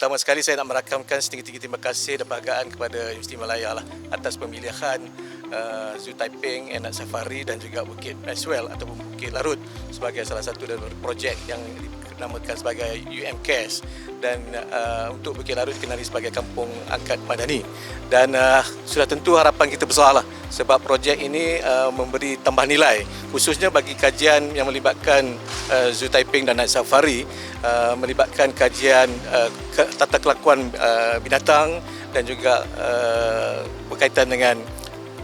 Pertama sekali saya nak merakamkan setinggi-tinggi terima kasih dan penghargaan kepada Universiti Malaya lah atas pemilihan uh, Zoo Taiping, Enak Safari dan juga Bukit Maxwell ataupun Bukit Larut sebagai salah satu dari projek yang dinamakan sebagai UMCAS dan uh, untuk Bukit Larut dikenali sebagai Kampung Angkat Madani. Dan uh, sudah tentu harapan kita besar lah sebab projek ini uh, memberi tambah nilai. Khususnya bagi kajian yang melibatkan uh, Zoo Taiping dan Night Safari uh, melibatkan kajian uh, tata kelakuan uh, binatang dan juga uh, berkaitan dengan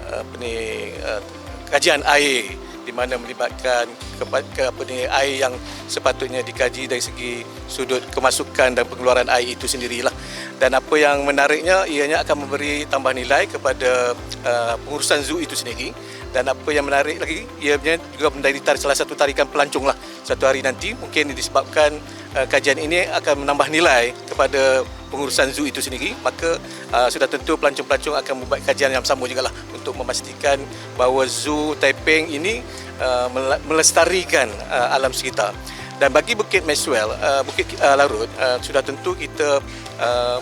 uh, apa ni uh, kajian air di mana melibatkan ke, ke apa ni air yang sepatutnya dikaji dari segi sudut kemasukan dan pengeluaran air itu sendirilah dan apa yang menariknya ianya akan memberi tambah nilai kepada uh, pengurusan zoo itu sendiri. Dan apa yang menarik lagi ia juga menjadi tar- salah satu tarikan pelancong lah. Satu hari nanti mungkin disebabkan uh, kajian ini akan menambah nilai kepada pengurusan zoo itu sendiri. Maka uh, sudah tentu pelancong-pelancong akan membuat kajian yang sama juga lah untuk memastikan bahawa zoo Taiping ini uh, mele- melestarikan uh, alam sekitar dan bagi Bukit Maxwell uh, Bukit uh, Larut uh, sudah tentu kita uh,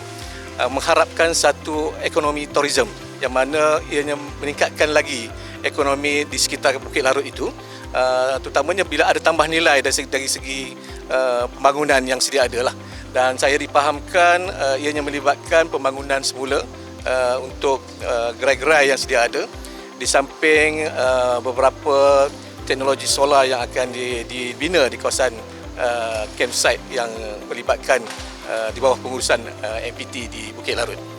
uh, mengharapkan satu ekonomi tourism yang mana ianya meningkatkan lagi ekonomi di sekitar Bukit Larut itu. Uh, terutamanya bila ada tambah nilai dari segi, dari segi uh, pembangunan yang sedia ada lah dan saya dipahamkan uh, ianya melibatkan pembangunan semula uh, untuk uh, gerai-gerai yang sedia ada. Di samping uh, beberapa teknologi solar yang akan di- dibina di kawasan uh, campsite yang melibatkan uh, di bawah pengurusan uh, MPT di Bukit Larut.